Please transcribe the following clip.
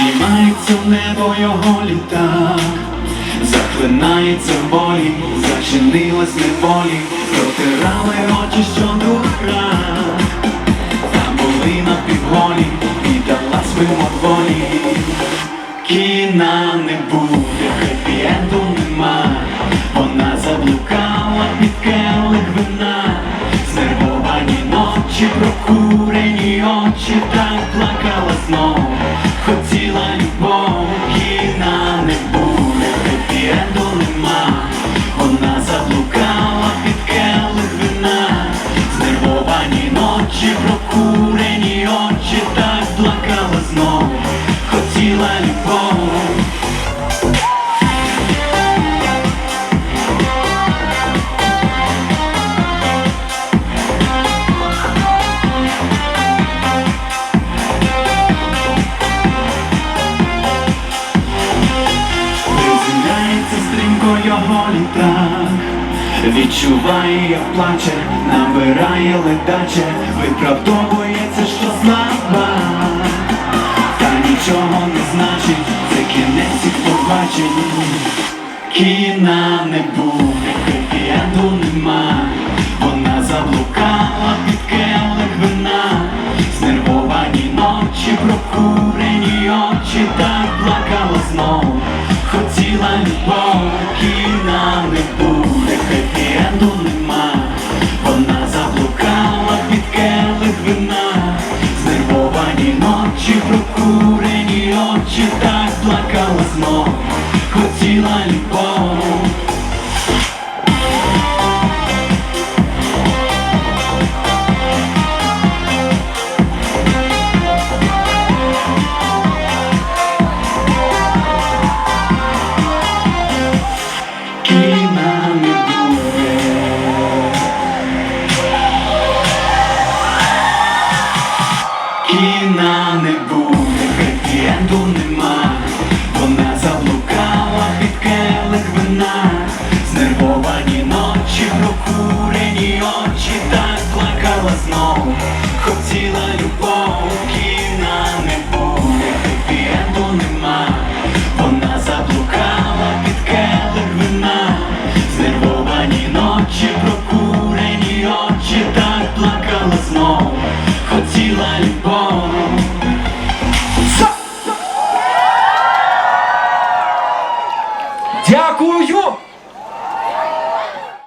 Підіймається в небо його літак, захлинається в болі, зачинилась неволі, протирали очі щодуха, там були на півголі, і дала свимодволі. Кіна не буде, хеппі-енду нема, вона заблукала під келих вина, ночі, прокурені очі, так плакала знов, хотіла любов, його літак Відчуває, як плаче, набирає ледаче Виправдовується, що слаба. Та нічого не значить, це кінець їх побачень. Кіна не буде, хеппі-енду нема. Вона заблукала під келих вина. Знервовані ночі, прокурені очі Так плакала знов, хотіла любов Кіна не буде, хеппі-енду нема. Вона заблукала під келих вина. Знервовані ночі, прокурені очі Так плакала знов, хотіла любов виходу нема, вона заблукала під келих вина, знервовані ночі, прокурені очі, так плакала знов, хотіла любов. Дякую!